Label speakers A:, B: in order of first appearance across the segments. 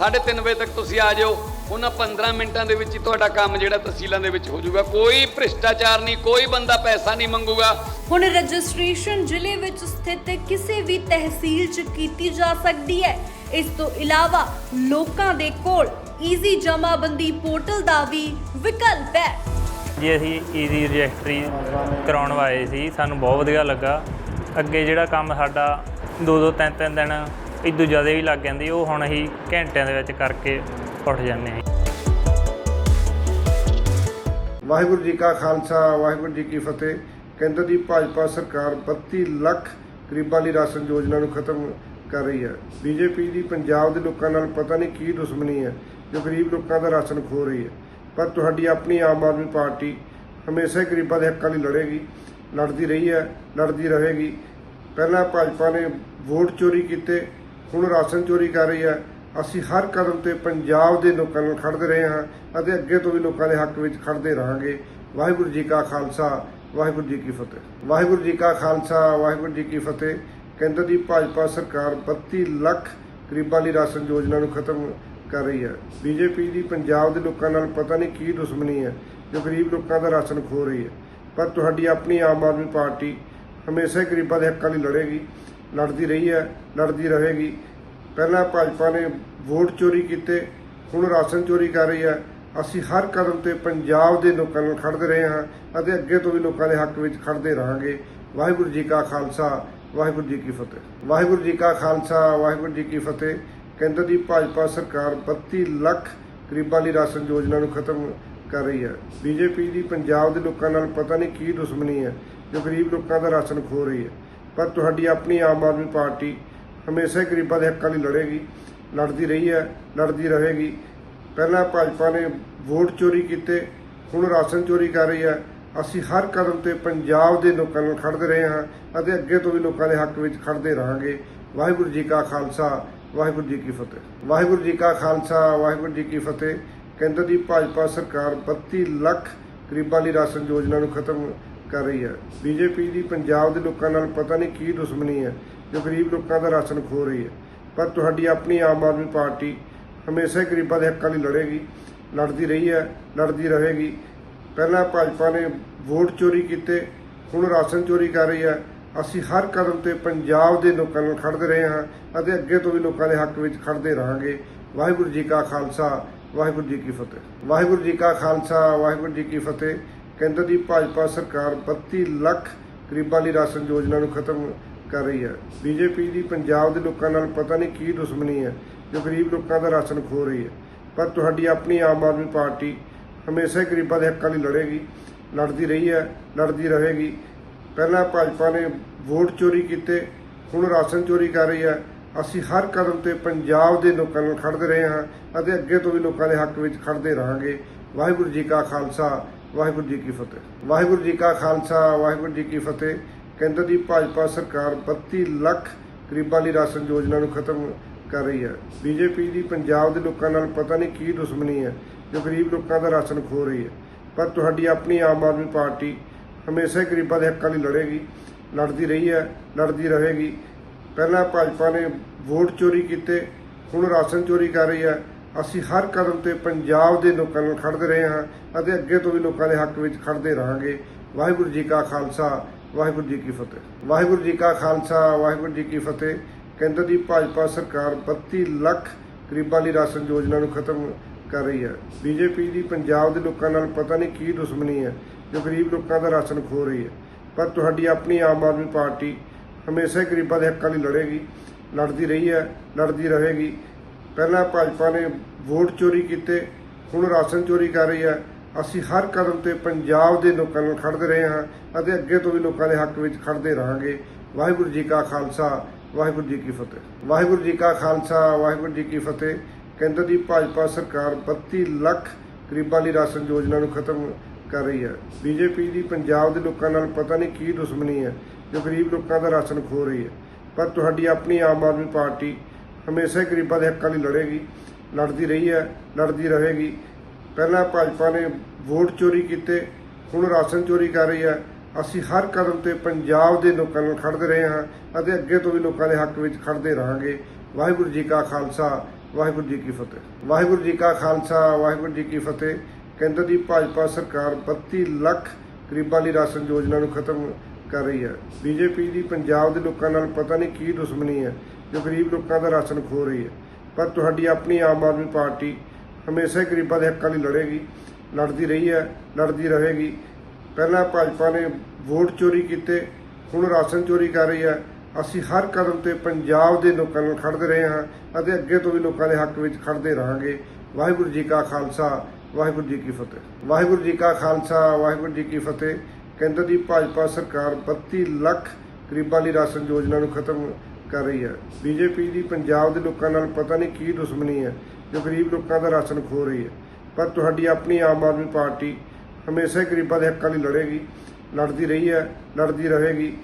A: 3:30 ਵਜੇ ਤੱਕ ਤੁਸੀਂ ਆ ਜਾਓ ਉਹਨਾਂ 15 ਮਿੰਟਾਂ ਦੇ ਵਿੱਚ ਹੀ ਤੁਹਾਡਾ ਕੰਮ ਜਿਹੜਾ ਤਹਿਸੀਲਾਂ ਦੇ ਵਿੱਚ ਹੋ ਜਾਊਗਾ। ਕੋਈ ਭ੍ਰਿਸ਼ਟਾਚਾਰ ਨਹੀਂ ਕੋਈ ਬੰਦਾ ਪੈਸਾ ਨਹੀਂ ਮੰਗੂਗਾ।
B: ਹੁਣ ਰਜਿਸਟ੍ਰੇਸ਼ਨ ਜ਼ਿਲ੍ਹੇ ਵਿੱਚ ਸਥਿਤ ਕਿਸੇ ਵੀ ਤਹਿਸੀਲ 'ਚ ਕੀਤੀ ਜਾ ਸਕਦੀ ਹੈ। ਇਸ ਤੋਂ ਇਲਾਵਾ ਲੋਕਾਂ ਦੇ ਕੋਲ ਈਜ਼ੀ ਜਮਾਬੰਦੀ ਪੋਰਟਲ ਦਾ ਵੀ ਵਿਕਲਪ ਹੈ।
C: ਜੀ ਅਸੀਂ ਈਜ਼ੀ ਰਜਿਸਟਰੀ ਕਰਾਉਣ ਆਏ ਸੀ। ਸਾਨੂੰ ਬਹੁਤ ਵਧੀਆ ਲੱਗਾ। ਅੱਗੇ ਜਿਹੜਾ ਕੰਮ ਸਾਡਾ ਦੋ ਦੋ ਤਿੰਨ ਤਿੰਨ ਦਿਨ ਇਦੋਂ ਜ਼ਿਆਦਾ ਵੀ ਲੱਗ ਜਾਂਦੀ, ਉਹ ਹੁਣ ਅਸੀਂ ਘੰਟਿਆਂ ਦੇ ਵਿੱਚ ਕਰਕੇ ਉੱਠ ਜਾਂਦੇ ਹਾਂ।
D: ਵਾਹਿਗੁਰੂ ਜੀ ਕਾ ਖਾਲਸਾ, ਵਾਹਿਗੁਰੂ ਜੀ ਕੀ ਫਤਿਹ। ਕੇਂਦਰ ਦੀ ਭਾਜਪਾ ਸਰਕਾਰ 32 ਲੱਖ ਗਰੀਬਾਂ ਲਈ ਰਾਸ਼ਨ ਯੋਜਨਾ ਨੂੰ ਖਤਮ ਕਰ ਰਹੀ ਹੈ। ਬੀਜੇਪੀ ਦੀ, ਪੰਜਾਬ ਦੇ ਲੋਕਾਂ ਨਾਲ ਪਤਾ ਨਹੀਂ ਕੀ ਦੁਸ਼ਮਣੀ ਹੈ, ਜੋ ਗਰੀਬ ਲੋਕਾਂ ਦਾ ਰਾਸ਼ਨ ਖੋ ਰਹੀ ਹੈ। ਪਰ ਤੁਹਾਡੀ ਆਪਣੀ ਆਮ ਆਦਮੀ ਪਾਰਟੀ ਹਮੇਸ਼ਾ ਹੀ ਗਰੀਬਾਂ ਦੇ ਹੱਕਾਂ ਲਈ ਲੜੇਗੀ, ਲੜਦੀ ਰਹੀ ਹੈ, ਲੜਦੀ ਰਹੇਗੀ। ਪਹਿਲਾਂ ਭਾਜਪਾ ਨੇ ਵੋਟ ਚੋਰੀ ਕੀਤੇ ਹੁਣ ਰਾਸ਼ਨ ਚੋਰੀ ਕਰ ਰਹੀ ਹੈ। ਅਸੀਂ ਹਰ ਕਦਮ ਤੇ ਪੰਜਾਬ ਦੇ ਲੋਕਾਂ ਨਾਲ ਖੜਦੇ ਰਹੇ ਹਾਂ ਅਤੇ ਅੱਗੇ ਤੋਂ ਵੀ ਲੋਕਾਂ ਦੇ ਹੱਕ ਵਿੱਚ ਖੜਦੇ ਰਹਾਂਗੇ। ਵਾਹਿਗੁਰੂ ਜੀ ਕਾ ਖਾਲਸਾ, ਵਾਹਿਗੁਰੂ ਜੀ ਕੀ ਫਤਿਹ। ਵਾਹਿਗੁਰੂ ਜੀ ਕਾ ਖਾਲਸਾ, ਵਾਹਿਗੁਰੂ ਜੀ ਕੀ ਫਤਿਹ। ਕੇਂਦਰ ਦੀ ਭਾਜਪਾ ਸਰਕਾਰ 32 ਲੱਖ ਗਰੀਬਾਂ ਲਈ ਰਾਸ਼ਨ ਯੋਜਨਾ ਨੂੰ ਖਤਮ ਕਰ ਰਹੀ ਹੈ। ਬੀਜੇਪੀ ਦੀ ਪੰਜਾਬ ਦੇ ਲੋਕਾਂ ਨਾਲ ਪਤਾ ਨਹੀਂ ਕੀ ਦੁਸ਼ਮਣੀ ਹੈ, ਜੋ ਗਰੀਬ ਲੋਕਾਂ ਦਾ ਰਾਸ਼ਨ ਖੋ ਰਹੀ ਹੈ। ਪਰ ਤੁਹਾਡੀ ਆਪਣੀ ਆਮ ਆਦਮੀ ਪਾਰਟੀ ਹਮੇਸ਼ਾ ਹੀ ਗਰੀਬਾਂ ਦੇ ਹੱਕਾਂ ਲਈ ਲੜੇਗੀ। ਲੜਦੀ ਰਹੀ ਹੈ, ਲੜਦੀ ਰਹੇਗੀ। ਪਹਿਲਾਂ ਭਾਜਪਾ ਨੇ ਵੋਟ ਚੋਰੀ ਕੀਤੇ, ਹੁਣ ਰਾਸ਼ਨ ਚੋਰੀ ਕਰ ਰਹੀ ਹੈ। ਅਸੀਂ ਹਰ ਕਦਮ ਤੇ ਪੰਜਾਬ ਦੇ ਲੋਕਾਂ ਨਾਲ ਖੜਦੇ ਰਹੇ ਹਾਂ ਅਤੇ ਅੱਗੇ ਤੋਂ ਵੀ ਲੋਕਾਂ ਦੇ ਹੱਕ ਵਿੱਚ ਖੜਦੇ ਰਹਾਂਗੇ। ਵਾਹਿਗੁਰੂ ਜੀ ਕਾ ਖਾਲਸਾ, ਵਾਹਿਗੁਰੂ ਜੀ ਕੀ ਫਤਿਹ। ਵਾਹਿਗੁਰੂ ਜੀ ਕਾ ਖਾਲਸਾ, ਵਾਹਿਗੁਰੂ ਜੀ ਕੀ ਫਤਿਹ। ਕੇਂਦਰ ਦੀ ਭਾਜਪਾ ਸਰਕਾਰ 32 ਲੱਖ ਗਰੀਬਾਂ ਲਈ ਰਾਸ਼ਨ ਯੋਜਨਾ ਨੂੰ ਖਤਮ ਕਰ ਰਹੀ ਹੈ। ਬੀਜੇਪੀ ਦੀ ਪੰਜਾਬ ਦੇ ਲੋਕਾਂ ਨਾਲ ਪਤਾ ਨਹੀਂ ਕੀ ਦੁਸ਼ਮਣੀ ਹੈ, ਜੋ ਗਰੀਬ ਲੋਕਾਂ ਦਾ ਰਾਸ਼ਨ ਖੋ ਰਹੀ ਹੈ। ਪਰ ਤੁਹਾਡੀ ਆਪਣੀ ਆਮ ਆਦਮੀ ਪਾਰਟੀ ਹਮੇਸ਼ਾ ਹੀ ਗਰੀਬਾਂ ਦੇ ਹੱਕਾਂ ਲਈ ਲੜੇਗੀ, ਲੜਦੀ ਰਹੀ ਹੈ, ਲੜਦੀ ਰਹੇਗੀ। ਪਹਿਲਾਂ ਭਾਜਪਾ ਨੇ ਵੋਟ ਚੋਰੀ ਕੀਤੇ, ਹੁਣ ਰਾਸ਼ਨ ਚੋਰੀ ਕਰ ਰਹੀ ਹੈ। ਅਸੀਂ ਹਰ ਕਦਮ ਤੇ ਪੰਜਾਬ ਦੇ ਲੋਕਾਂ ਨਾਲ ਖੜਦੇ ਰਹੇ ਹਾਂ ਅਤੇ ਅੱਗੇ ਤੋਂ ਵੀ ਲੋਕਾਂ ਦੇ ਹੱਕ ਵਿੱਚ ਖੜਦੇ ਰਹਾਂਗੇ। ਵਾਹਿਗੁਰੂ ਜੀ ਕਾ ਖਾਲਸਾ, ਵਾਹਿਗੁਰੂ ਜੀ ਕੀ ਫਤਿਹ। ਵਾਹਿਗੁਰੂ ਜੀ ਕਾ ਖਾਲਸਾ, ਵਾਹਿਗੁਰੂ ਜੀ ਕੀ ਫਤਿਹ। ਕੇਂਦਰ ਦੀ ਭਾਜਪਾ ਸਰਕਾਰ 32 ਲੱਖ ਗਰੀਬਾਂ ਲਈ ਰਾਸ਼ਨ ਯੋਜਨਾ ਨੂੰ ਖਤਮ ਕਰ ਰਹੀ ਹੈ। ਬੀਜੇਪੀ ਦੀ ਪੰਜਾਬ ਦੇ ਲੋਕਾਂ ਨਾਲ ਪਤਾ ਨਹੀਂ ਕੀ ਦੁਸ਼ਮਣੀ ਹੈ, ਜੋ ਗਰੀਬ ਲੋਕਾਂ ਦਾ ਰਾਸ਼ਨ ਖੋ ਰਹੀ ਹੈ। ਪਰ ਤੁਹਾਡੀ ਆਪਣੀ ਆਮ ਆਦਮੀ ਪਾਰਟੀ ਹਮੇਸ਼ਾ ਹੀ ਗਰੀਬਾਂ ਦੇ ਹੱਕਾਂ ਲਈ ਲੜੇਗੀ, ਲੜਦੀ ਰਹੀ ਹੈ, ਲੜਦੀ ਰਹੇਗੀ। ਪਹਿਲਾਂ ਭਾਜਪਾ ਨੇ ਵੋਟ ਚੋਰੀ ਕੀਤੇ, ਹੁਣ ਰਾਸ਼ਨ ਚੋਰੀ ਕਰ ਰਹੀ ਹੈ। ਅਸੀਂ ਹਰ ਕਦਮ ਤੇ ਪੰਜਾਬ ਦੇ ਲੋਕਾਂ ਨਾਲ ਖੜਦੇ ਰਹੇ ਹਾਂ ਅਤੇ ਅੱਗੇ ਤੋਂ ਵੀ ਲੋਕਾਂ ਦੇ ਹੱਕ ਵਿੱਚ ਖੜਦੇ ਰਹਾਂਗੇ। ਵਾਹਿਗੁਰੂ ਜੀ ਕਾ ਖਾਲਸਾ, ਵਾਹਿਗੁਰੂ ਜੀ ਕੀ ਫਤਿਹ। ਵਾਹਿਗੁਰੂ ਜੀ ਕਾ ਖਾਲਸਾ, ਵਾਹਿਗੁਰੂ ਜੀ ਕੀ ਫਤਿਹ। ਕੇਂਦਰ ਦੀ ਭਾਜਪਾ ਸਰਕਾਰ 32 ਲੱਖ ਗਰੀਬਾਂ ਲਈ ਰਾਸ਼ਨ ਯੋਜਨਾ ਨੂੰ ਖਤਮ ਕਰ ਰਹੀ ਹੈ। ਬੀਜੇਪੀ ਦੀ ਪੰਜਾਬ ਦੇ ਲੋਕਾਂ ਨਾਲ ਪਤਾ ਨਹੀਂ ਕੀ ਦੁਸ਼ਮਣੀ ਹੈ, ਜੋ ਗਰੀਬ ਲੋਕਾਂ ਦਾ ਰਾਸ਼ਨ ਖੋ ਰਹੀ ਹੈ। ਪਰ ਤੁਹਾਡੀ ਆਪਣੀ ਆਮ ਆਦਮੀ ਪਾਰਟੀ ਹਮੇਸ਼ਾ ਹੀ ਗਰੀਬਾਂ ਦੇ ਹੱਕਾਂ ਲਈ ਲੜੇਗੀ, ਲੜਦੀ ਰਹੀ ਹੈ, ਲੜਦੀ ਰਹੇਗੀ। ਪਹਿਲਾਂ ਭਾਜਪਾ ਨੇ ਵੋਟ ਚੋਰੀ ਕੀਤੇ, ਹੁਣ ਰਾਸ਼ਨ ਚੋਰੀ ਕਰ ਰਹੀ ਹੈ। ਅਸੀਂ ਹਰ ਕਦਮ ਤੇ ਪੰਜਾਬ ਦੇ ਲੋਕਾਂ ਨਾਲ ਖੜਦੇ ਰਹੇ ਹਾਂ ਅਤੇ ਅੱਗੇ ਤੋਂ ਵੀ ਲੋਕਾਂ ਦੇ ਹੱਕ ਵਿੱਚ ਖੜਦੇ ਰਹਾਂਗੇ। ਵਾਹਿਗੁਰੂ ਜੀ ਕਾ ਖਾਲਸਾ ਵਾਹਿਗੁਰੂ ਜੀ ਕੀ ਫਤਿਹ। ਵਾਹਿਗੁਰੂ ਜੀ ਕਾ ਖਾਲਸਾ, ਵਾਹਿਗੁਰੂ ਜੀ ਕੀ ਫਤਿਹ। ਕੇਂਦਰ ਦੀ ਭਾਜਪਾ ਸਰਕਾਰ 32 ਲੱਖ ਗਰੀਬਾਂ ਲਈ ਰਾਸ਼ਨ ਯੋਜਨਾ ਨੂੰ ਖਤਮ ਕਰ ਰਹੀ ਹੈ। ਬੀਜੇਪੀ ਦੀ, ਪੰਜਾਬ ਦੇ ਲੋਕਾਂ ਨਾਲ ਪਤਾ ਨਹੀਂ ਕੀ ਦੁਸ਼ਮਣੀ ਹੈ, ਜੋ ਗਰੀਬ ਲੋਕਾਂ ਦਾ ਰਾਸ਼ਨ ਖੋ ਰਹੀ ਹੈ। ਪਰ ਤੁਹਾਡੀ ਆਪਣੀ ਆਮ ਆਦਮੀ ਪਾਰਟੀ ਹਮੇਸ਼ਾ ਹੀ ਗਰੀਬਾਂ ਦੇ ਹੱਕਾਂ ਲਈ ਲੜੇਗੀ, ਲੜਦੀ ਰਹੀ ਹੈ, ਲੜਦੀ ਰਹੇਗੀ। ਪਹਿਲਾਂ ਭਾਜਪਾ ਨੇ ਵੋਟ ਚੋਰੀ ਕੀਤੇ, ਹੁਣ ਰਾਸ਼ਨ ਚੋਰੀ ਕਰ ਰਹੀ ਹੈ। ਅਸੀਂ ਹਰ ਕਦਮ ਤੇ ਪੰਜਾਬ ਦੇ ਲੋਕਾਂ ਨਾਲ ਖੜਦੇ ਰਹੇ ਹਾਂ ਅਤੇ ਅੱਗੇ ਤੋਂ ਵੀ ਲੋਕਾਂ ਦੇ ਹੱਕ ਵਿੱਚ ਖੜਦੇ ਰਹਾਂਗੇ। ਵਾਹਿਗੁਰੂ ਜੀ ਕਾ ਖਾਲਸਾ, ਵਾਹਿਗੁਰੂ ਜੀ ਕੀ ਫਤਿਹ। ਵਾਹਿਗੁਰੂ ਜੀ ਕਾ ਖਾਲਸਾ, ਵਾਹਿਗੁਰੂ ਜੀ ਕੀ ਫਤਿਹ। ਕੇਂਦਰ ਦੀ ਭਾਜਪਾ ਸਰਕਾਰ 32 ਲੱਖ ਗਰੀਬਾਂ ਲਈ ਰਾਸ਼ਨ ਯੋਜਨਾ ਨੂੰ ਖਤਮ ਕਰ ਰਹੀ ਹੈ। ਬੀਜੇਪੀ ਦੀ ਪੰਜਾਬ ਦੇ ਲੋਕਾਂ ਨਾਲ ਪਤਾ ਨਹੀਂ ਕੀ ਦੁਸ਼ਮਣੀ ਹੈ, ਜੋ ਗਰੀਬ ਲੋਕਾਂ ਦਾ ਰਾਸ਼ਨ ਖੋ ਰਹੀ ਹੈ। ਪਰ ਤੁਹਾਡੀ ਆਪਣੀ ਆਮ ਆਦਮੀ ਪਾਰਟੀ ਹਮੇਸ਼ਾ ਹੀ ਗਰੀਬਾਂ ਦੇ ਹੱਕਾਂ ਲਈ ਲੜੇਗੀ, ਲੜਦੀ ਰਹੀ ਹੈ, ਲੜਦੀ ਰਹੇਗੀ। ਪਹਿਲਾਂ ਭਾਜਪਾ ਨੇ ਵੋਟ ਚੋਰੀ ਕੀਤੇ, ਹੁਣ ਰਾਸ਼ਨ ਚੋਰੀ ਕਰ ਰਹੀ ਹੈ। ਅਸੀਂ ਹਰ ਕਦਮ ਤੇ ਪੰਜਾਬ ਦੇ ਲੋਕਾਂ ਨਾਲ ਖੜਦੇ ਰਹੇ ਹਾਂ ਅਤੇ ਅੱਗੇ ਤੋਂ ਵੀ ਲੋਕਾਂ ਦੇ ਹੱਕ ਵਿੱਚ ਖੜਦੇ ਰਹਾਂਗੇ। ਵਾਹਿਗੁਰੂ ਜੀ ਕਾ ਖਾਲਸਾ, ਵਾਹਿਗੁਰੂ ਜੀ ਕੀ ਫਤਿਹ। ਵਾਹਿਗੁਰੂ ਜੀ ਕਾ ਖਾਲਸਾ, ਵਾਹਿਗੁਰੂ ਜੀ ਕੀ ਫਤਿਹ। ਕੇਂਦਰ ਦੀ ਭਾਜਪਾ ਸਰਕਾਰ 32 ਲੱਖ ਗਰੀਬਾਂ ਲਈ ਰਾਸ਼ਨ ਯੋਜਨਾ ਨੂੰ ਖਤਮ ਕਰ ਰਹੀ ਹੈ। ਬੀਜੇਪੀ ਦੀ ਪੰਜਾਬ ਦੇ ਲੋਕਾਂ ਨਾਲ ਪਤਾ ਨਹੀਂ ਕੀ ਦੁਸ਼ਮਣੀ ਹੈ, ਜੋ ਗਰੀਬ ਲੋਕਾਂ ਦਾ ਰਾਸ਼ਨ ਖੋ ਰਹੀ ਹੈ। ਪਰ ਤੁਹਾਡੀ ਆਪਣੀ ਆਮ ਆਦਮੀ ਪਾਰਟੀ ਹਮੇਸ਼ਾ ਹੀ ਗਰੀਬਾਂ ਦੇ ਹੱਕਾਂ ਲਈ ਲੜੇਗੀ, ਲੜਦੀ ਰਹੀ ਹੈ, ਲੜਦੀ ਰਹੇਗੀ। ਪਹਿਲਾਂ ਭਾਜਪਾ ਨੇ ਵੋਟ ਚੋਰੀ ਕੀਤੇ, ਹੁਣ ਰਾਸ਼ਨ ਚੋਰੀ ਕਰ ਰਹੀ ਹੈ। ਅਸੀਂ ਹਰ ਕਦਮ ਤੇ ਪੰਜਾਬ ਦੇ ਲੋਕਾਂ ਨਾਲ ਖੜਦੇ ਰਹੇ ਹਾਂ ਅਤੇ ਅੱਗੇ ਤੋਂ ਵੀ ਲੋਕਾਂ ਦੇ ਹੱਕ ਵਿੱਚ ਖੜਦੇ ਰਹਾਂਗੇ। ਵਾਹਿਗੁਰੂ ਜੀ ਕਾ ਖਾਲਸਾ, ਵਾਹਿਗੁਰੂ ਜੀ ਕੀ ਫਤਿਹ। ਵਾਹਿਗੁਰੂ ਜੀ ਕਾ ਖਾਲਸਾ, ਵਾਹਿਗੁਰੂ ਜੀ ਕੀ ਫਤਿਹ। ਕੇਂਦਰ ਦੀ ਭਾਜਪਾ ਸਰਕਾਰ 32 ਲੱਖ ਗਰੀਬਾਂ ਲਈ ਰਾਸ਼ਨ ਯੋਜਨਾ ਨੂੰ ਖਤਮ ਕਰ ਰਹੀ ਹੈ। ਬੀਜੇਪੀ ਦੀ, ਪੰਜਾਬ ਦੇ ਲੋਕਾਂ ਨਾਲ ਪਤਾ ਨਹੀਂ ਕੀ ਦੁਸ਼ਮਣੀ ਹੈ। ਜੋ ਗਰੀਬ ਲੋਕਾਂ ਦਾ ਰਾਸ਼ਨ ਖੋ ਰਹੀ ਹੈ। ਪਰ ਤੁਹਾਡੀ ਆਪਣੀ ਆਮ ਆਦਮੀ ਪਾਰਟੀ ਹਮੇਸ਼ਾ ਹੀ ਗਰੀਬਾਂ ਦੇ ਹੱਕਾਂ ਲਈ ਲੜੇਗੀ, ਲੜਦੀ ਰਹੀ ਹੈ, ਲੜਦੀ ਰਹੇਗੀ। ਪਹਿਲਾਂ ਭਾਜਪਾ ਨੇ ਵੋਟ ਚੋਰੀ ਕੀਤੇ, ਹੁਣ ਰਾਸ਼ਨ ਚੋਰੀ ਕਰ ਰਹੀ ਹੈ। ਅਸੀਂ ਹਰ ਕਦਮ ਤੇ ਪੰਜਾਬ ਦੇ ਲੋਕਾਂ ਨਾਲ ਖੜਦੇ ਰਹੇ ਹਾਂ ਅਤੇ ਅੱਗੇ ਤੋਂ ਵੀ ਲੋਕਾਂ ਦੇ ਹੱਕ ਵਿੱਚ ਖੜਦੇ ਰਹਾਂਗੇ। ਵਾਹਿਗੁਰੂ ਜੀ ਕਾ ਖਾਲਸਾ, ਵਾਹਿਗੁਰੂ ਜੀ ਕੀ ਫਤਿਹ। ਵਾਹਿਗੁਰੂ ਜੀ ਕਾ ਖਾਲਸਾ, ਵਾਹਿਗੁਰੂ ਜੀ ਕੀ ਫਤਿਹ। ਕੇਂਦਰ ਦੀ ਭਾਜਪਾ ਸਰਕਾਰ 32 ਲੱਖ ਗਰੀਬਾਂ ਲਈ ਰਾਸ਼ਨ ਯੋਜਨਾ ਨੂੰ ਖਤਮ ਕਰ ਰਹੀ ਹੈ। ਬੀਜੇਪੀ ਦੀ ਪੰਜਾਬ ਦੇ ਲੋਕਾਂ ਨਾਲ ਪਤਾ ਨਹੀਂ ਕੀ ਦੁਸ਼ਮਣੀ ਹੈ, ਜੋ ਗਰੀਬ ਲੋਕਾਂ ਦਾ ਰਾਸ਼ਨ ਖੋ ਰਹੀ ਹੈ। ਪਰ ਤੁਹਾਡੀ ਆਪਣੀ ਆਮ ਆਦਮੀ ਪਾਰਟੀ ਹਮੇਸ਼ਾ ਹੀ ਗਰੀਬਾਂ ਦੇ ਹੱਕਾਂ ਲਈ ਲੜੇਗੀ, ਲੜਦੀ ਰਹੀ ਹੈ, ਲੜਦੀ ਰਹੇਗੀ।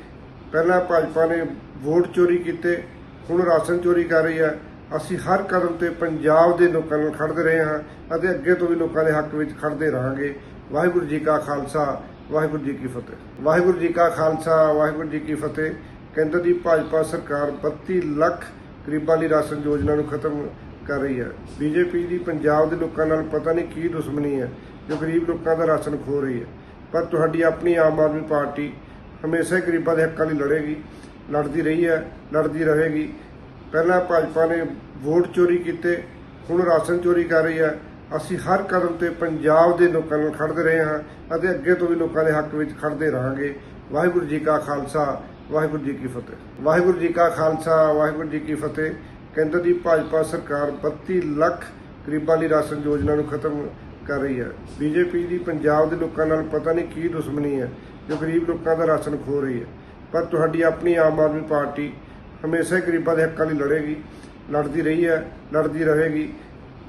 D: ਪਹਿਲਾਂ ਭਾਜਪਾ ਨੇ ਵੋਟ ਚੋਰੀ ਕੀਤੇ, ਹੁਣ ਰਾਸ਼ਨ ਚੋਰੀ ਕਰ ਰਹੀ ਹੈ। ਅਸੀਂ ਹਰ ਕਦਮ ਤੇ ਪੰਜਾਬ ਦੇ ਲੋਕਾਂ ਨਾਲ ਖੜਦੇ ਰਹੇ ਹਾਂ ਅਤੇ ਅੱਗੇ ਤੋਂ ਵੀ ਲੋਕਾਂ ਦੇ ਹੱਕ ਵਿੱਚ ਖੜਦੇ ਰਹਾਂਗੇ। ਵਾਹਿਗੁਰੂ ਜੀ ਕਾ ਖਾਲਸਾ, ਵਾਹਿਗੁਰੂ ਜੀ ਕੀ ਫਤਿਹ। ਵਾਹਿਗੁਰੂ ਜੀ ਕਾ ਖਾਲਸਾ, ਵਾਹਿਗੁਰੂ ਜੀ ਕੀ ਫਤਿਹ। ਕੇਂਦਰ ਦੀ ਭਾਜਪਾ ਸਰਕਾਰ 32 ਲੱਖ ਗਰੀਬਾਂ ਲਈ ਰਾਸ਼ਨ ਯੋਜਨਾ ਨੂੰ ਖਤਮ ਕਰ ਰਹੀ ਹੈ। ਬੀਜੇਪੀ ਦੀ ਪੰਜਾਬ ਦੇ ਲੋਕਾਂ ਨਾਲ ਪਤਾ ਨਹੀਂ ਕੀ ਦੁਸ਼ਮਣੀ ਹੈ, ਜੋ ਗਰੀਬ ਲੋਕਾਂ ਦਾ ਰਾਸ਼ਨ ਖੋ ਰਹੀ ਹੈ। ਪਰ ਤੁਹਾਡੀ ਆਪਣੀ ਆਮ ਆਦਮੀ ਪਾਰਟੀ ਹਮੇਸ਼ਾ ਹੀ ਗਰੀਬਾਂ ਦੇ ਹੱਕਾਂ ਲਈ ਲੜੇਗੀ, ਲੜਦੀ ਰਹੀ ਹੈ, ਲੜਦੀ ਰਹੇਗੀ। ਪਹਿਲਾਂ ਭਾਜਪਾ ਨੇ ਵੋਟ ਚੋਰੀ ਕੀਤੇ, ਹੁਣ ਰਾਸ਼ਨ ਚੋਰੀ ਕਰ ਰਹੀ ਹੈ। ਅਸੀਂ ਹਰ ਕਦਮ ਤੇ ਪੰਜਾਬ ਦੇ ਲੋਕਾਂ ਨਾਲ ਖੜਦੇ ਰਹੇ ਹਾਂ ਅਤੇ ਅੱਗੇ ਤੋਂ ਵੀ ਲੋਕਾਂ ਦੇ ਹੱਕ ਵਿੱਚ ਖੜਦੇ ਰਹਾਂਗੇ। ਵਾਹਿਗੁਰੂ ਜੀ ਕਾ ਖਾਲਸਾ ਵਾਹਿਗੁਰੂ ਜੀ ਕੀ ਫਤਿਹ। ਵਾਹਿਗੁਰੂ ਜੀ ਕਾ ਖਾਲਸਾ, ਵਾਹਿਗੁਰੂ ਜੀ ਕੀ ਫਤਿਹ। ਕੇਂਦਰ ਦੀ ਭਾਜਪਾ ਸਰਕਾਰ 32 ਲੱਖ ਗਰੀਬਾਂ ਲਈ ਰਾਸ਼ਨ ਯੋਜਨਾ ਨੂੰ ਖਤਮ ਕਰ ਰਹੀ ਹੈ। ਬੀਜੇਪੀ ਦੀ, ਪੰਜਾਬ ਦੇ ਲੋਕਾਂ ਨਾਲ ਪਤਾ ਨਹੀਂ ਕੀ ਦੁਸ਼ਮਣੀ ਹੈ, ਜੋ ਗਰੀਬ ਲੋਕਾਂ ਦਾ ਰਾਸ਼ਨ ਖੋ ਰਹੀ ਹੈ। ਪਰ ਤੁਹਾਡੀ ਆਪਣੀ ਆਮ ਆਦਮੀ ਪਾਰਟੀ ਹਮੇਸ਼ਾ ਹੀ ਗਰੀਬਾਂ ਦੇ ਹੱਕਾਂ ਲਈ ਲੜੇਗੀ, ਲੜਦੀ ਰਹੀ ਹੈ, ਲੜਦੀ ਰਹੇਗੀ।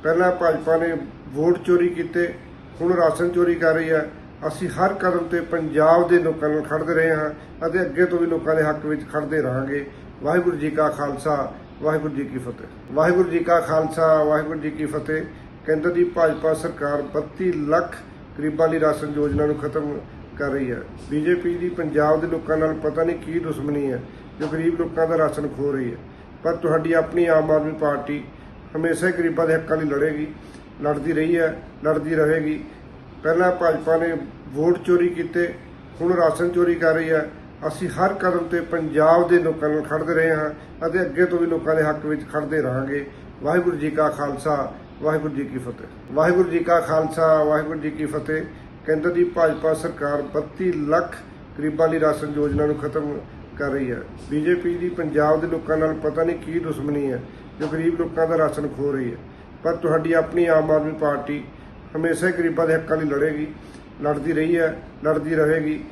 D: ਪਹਿਲਾਂ ਭਾਜਪਾ ਨੇ ਵੋਟ ਚੋਰੀ ਕੀਤੇ, ਹੁਣ ਰਾਸ਼ਨ ਚੋਰੀ ਕਰ ਰਹੀ ਹੈ। ਅਸੀਂ ਹਰ ਕਦਮ ਤੇ ਪੰਜਾਬ ਦੇ ਲੋਕਾਂ ਨਾਲ ਖੜਦੇ ਰਹੇ ਹਾਂ ਅਤੇ ਅੱਗੇ ਤੋਂ ਵੀ ਲੋਕਾਂ ਦੇ ਹੱਕ ਵਿੱਚ ਖੜਦੇ ਰਹਾਂਗੇ। ਵਾਹਿਗੁਰੂ ਜੀ ਕਾ ਖਾਲਸਾ, ਵਾਹਿਗੁਰੂ ਜੀ ਕੀ ਫਤਿਹ। ਵਾਹਿਗੁਰੂ ਜੀ ਕਾ ਖਾਲਸਾ, ਵਾਹਿਗੁਰੂ ਜੀ ਕੀ ਫਤਿਹ। ਕੇਂਦਰ ਦੀ ਭਾਜਪਾ ਸਰਕਾਰ 32 ਲੱਖ ਗਰੀਬਾਂ ਲਈ ਰਾਸ਼ਨ ਯੋਜਨਾ ਨੂੰ ਖਤਮ ਕਰ ਰਹੀ ਹੈ। ਬੀਜੇਪੀ ਦੀ ਪੰਜਾਬ ਦੇ ਲੋਕਾਂ ਨਾਲ ਪਤਾ ਨਹੀਂ ਕੀ ਦੁਸ਼ਮਣੀ ਹੈ, ਜੋ ਗਰੀਬ ਲੋਕਾਂ ਦਾ ਰਾਸ਼ਨ ਖੋ ਰਹੀ ਹੈ। ਪਰ ਤੁਹਾਡੀ ਆਪਣੀ ਆਮ ਆਦਮੀ ਪਾਰਟੀ ਹਮੇਸ਼ਾ ਹੀ ਗਰੀਬਾਂ ਦੇ ਹੱਕਾਂ ਲਈ ਲੜੇਗੀ, ਲੜਦੀ ਰਹੀ ਹੈ, ਲੜਦੀ ਰਹੇਗੀ। ਪਹਿਲਾਂ ਭਾਜਪਾ ਨੇ ਵੋਟ ਚੋਰੀ ਕੀਤੇ, ਹੁਣ ਰਾਸ਼ਨ ਚੋਰੀ ਕਰ ਰਹੀ ਹੈ। ਅਸੀਂ ਹਰ ਕਦਮ ਤੇ ਪੰਜਾਬ ਦੇ ਲੋਕਾਂ ਨਾਲ ਖੜਦੇ ਰਹੇ ਹਾਂ ਅਤੇ ਅੱਗੇ ਤੋਂ ਵੀ ਲੋਕਾਂ ਦੇ ਹੱਕ ਵਿੱਚ ਖੜਦੇ ਰਹਾਂਗੇ। ਵਾਹਿਗੁਰੂ ਜੀ ਕਾ ਖਾਲਸਾ, ਵਾਹਿਗੁਰੂ ਜੀ ਕੀ ਫਤਿਹ। ਵਾਹਿਗੁਰੂ ਜੀ ਕਾ ਖਾਲਸਾ, ਵਾਹਿਗੁਰੂ ਜੀ ਕੀ ਫਤਿਹ। ਕੇਂਦਰ ਦੀ ਭਾਜਪਾ ਸਰਕਾਰ 32 ਲੱਖ ਗਰੀਬਾਂ ਲਈ ਰਾਸ਼ਨ ਯੋਜਨਾ ਨੂੰ ਖਤਮ ਕਰ ਰਹੀ ਹੈ। ਬੀਜੇਪੀ ਦੀ ਪੰਜਾਬ ਦੇ ਲੋਕਾਂ ਨਾਲ ਪਤਾ ਨਹੀਂ ਕੀ ਦੁਸ਼ਮਣੀ ਹੈ, ਜੋ ਗਰੀਬ ਲੋਕਾਂ ਦਾ ਰਾਸ਼ਨ ਖੋ ਰਹੀ ਹੈ। ਪਰ ਤੁਹਾਡੀ ਆਪਣੀ ਆਮ ਆਦਮੀ ਪਾਰਟੀ ਹਮੇਸ਼ਾ ਹੀ ਗਰੀਬਾਂ ਦੇ ਹੱਕਾਂ ਲਈ ਲੜੇਗੀ, ਲੜਦੀ ਰਹੀ ਹੈ, ਲੜਦੀ ਰਹੇਗੀ।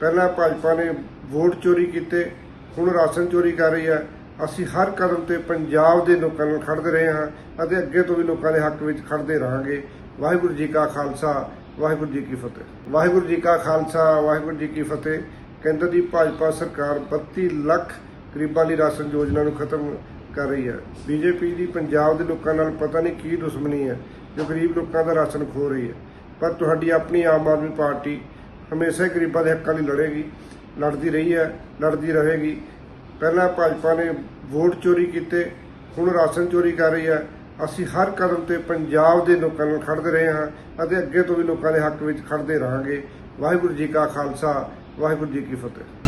D: ਪਹਿਲਾਂ ਭਾਜਪਾ ਨੇ ਵੋਟ ਚੋਰੀ ਕੀਤੇ, ਹੁਣ ਰਾਸ਼ਨ ਚੋਰੀ ਕਰ ਰਹੀ ਹੈ। ਅਸੀਂ ਹਰ ਕਦਮ ਤੇ ਪੰਜਾਬ ਦੇ ਲੋਕਾਂ ਨਾਲ ਖੜਦੇ ਰਹੇ ਹਾਂ ਅਤੇ ਅੱਗੇ ਤੋਂ ਵੀ ਲੋਕਾਂ ਦੇ ਹੱਕ ਵਿੱਚ ਖੜਦੇ ਰਹਾਂਗੇ। ਵਾਹਿਗੁਰੂ ਜੀ ਕਾ ਖਾਲਸਾ, ਵਾਹਿਗੁਰੂ ਜੀ ਕੀ ਫਤਿਹ। ਵਾਹਿਗੁਰੂ ਜੀ ਕਾ ਖਾਲਸਾ, ਵਾਹਿਗੁਰੂ ਜੀ ਕੀ ਫਤਿਹ। ਕੇਂਦਰ ਦੀ ਭਾਜਪਾ ਸਰਕਾਰ 32 ਲੱਖ ਗਰੀਬਾਂ ਲਈ ਰਾਸ਼ਨ ਯੋਜਨਾ ਨੂੰ ਖਤਮ ਕਰ ਰਹੀ ਹੈ। ਬੀਜੇਪੀ ਦੀ ਪੰਜਾਬ ਦੇ ਲੋਕਾਂ ਨਾਲ ਪਤਾ ਨਹੀਂ ਕੀ ਦੁਸ਼ਮਣੀ ਹੈ, ਜੋ ਗਰੀਬ ਲੋਕਾਂ ਦਾ ਰਾਸ਼ਨ ਖੋ ਰਹੀ ਹੈ। ਪਰ ਤੁਹਾਡੀ ਆਪਣੀ ਆਮ ਆਦਮੀ ਪਾਰਟੀ ਹਮੇਸ਼ਾ ਹੀ ਗਰੀਬਾਂ ਦੇ ਹੱਕਾਂ ਲਈ ਲੜੇਗੀ, ਲੜਦੀ ਰਹੀ ਹੈ, ਲੜਦੀ ਰਹੇਗੀ। ਪਹਿਲਾਂ ਭਾਜਪਾ ਨੇ ਵੋਟ ਚੋਰੀ ਕੀਤੇ, ਹੁਣ ਰਾਸ਼ਨ ਚੋਰੀ ਕਰ ਰਹੀ ਹੈ। ਅਸੀਂ ਹਰ ਕਦਮ ਤੇ ਪੰਜਾਬ ਦੇ ਲੋਕਾਂ ਨਾਲ ਖੜਦੇ ਰਹੇ ਹਾਂ ਅਤੇ ਅੱਗੇ ਤੋਂ ਵੀ ਲੋਕਾਂ ਦੇ ਹੱਕ ਵਿੱਚ ਖੜਦੇ ਰਹਾਂਗੇ। ਵਾਹਿਗੁਰੂ ਜੀ ਕਾ ਖਾਲਸਾ, ਵਾਹਿਗੁਰੂ ਜੀ ਕੀ ਫਤਿਹ।